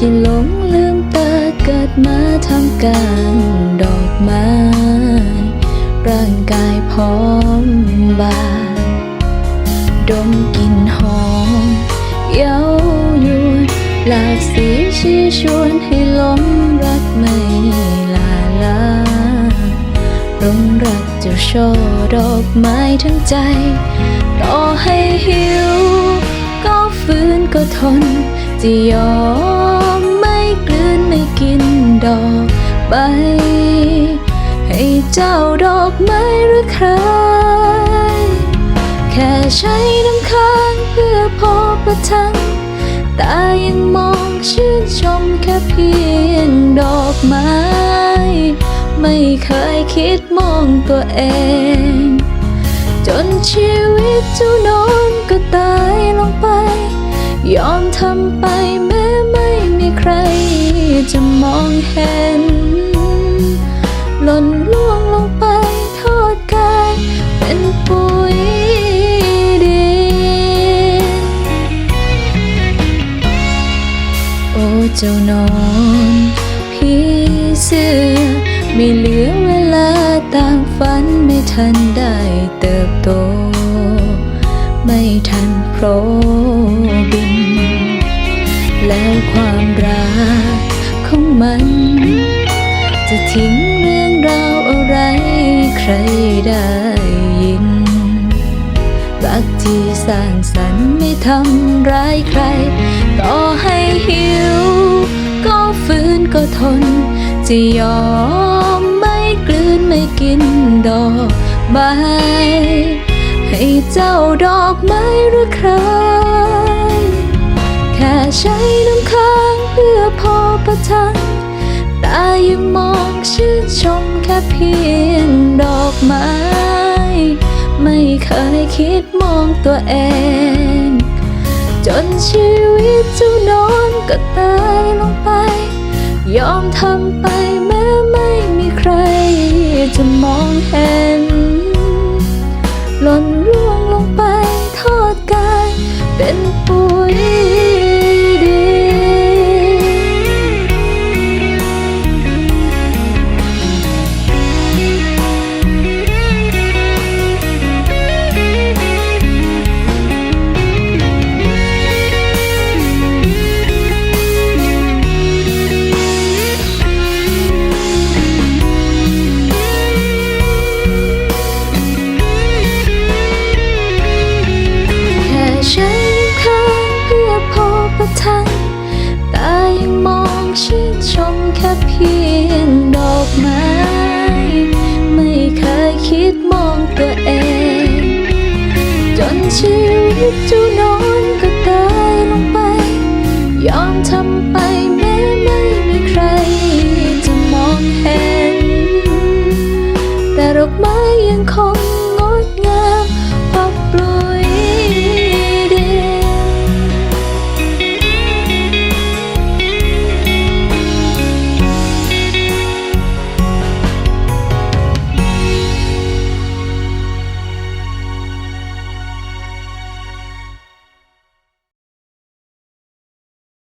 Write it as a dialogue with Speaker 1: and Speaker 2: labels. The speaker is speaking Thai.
Speaker 1: ที่หลงลืมตาเกิดมาทำการดอกไม้ ร่างกายพร้อมบานดมกลิ่นหอมเย้ายวนหลากสีชี้ชวนให้หลงรักไม่ลาลาหลงรักเจ้าช่อดอกไม้ทั้งใจต่อให้หิว ก็ฝืนก็ทนจะยอม อกใบให้เจ้าดอกไม้หรือใคร แค่ใช้น้ำค้างเพื่อพอประทังตายังมองชื่นชมแค่เพียงดอกไม้ ไม่เคยคิดมองตัวเอง จนชีวิตเจ้านอนก็ตายลงไป ยอมทำไปแม้ไม่มีใครจะมองเห็น หล่นล่วงลงไปทอดกายเป็นปุ๋ยดินโอ้เจ้านอนพี่เสื้อไม่เหลือเวลาตามฝันไม่ทันได้เติบโต ไม่ทันโผล่บิน แล้วความรัก รได้ยินรักที่สร้างสรรค์ไม่ทำร้ายใคร ต่อให้หิว ก็ฝืนก็ทน จะยอมไม่กลืนไม่กินดอกไม้ให้เจ้าดอกไม้หรือใคร แค่ใช้น้ำค้างเพื่อพอประทังตายังมอง ชื่นชมแค่เพียงดอกไม้ ไม่เคยคิดมองตัวเอง จนชีวิตเจ้านอนก็ตายลงไป ยอมทำไปแม้ไม่มีใครจะมองเห็นล่น ทังตายังมองชื่นชมแค่เพียงดอกไม้ ไม่เคยคิดมองตัวเอง จนชีวิตจ้านอนก็ตายลงไป ยอมทำไปแม้ไม่มีใครจะมองเห็น แต่ดอกไม้ยังคง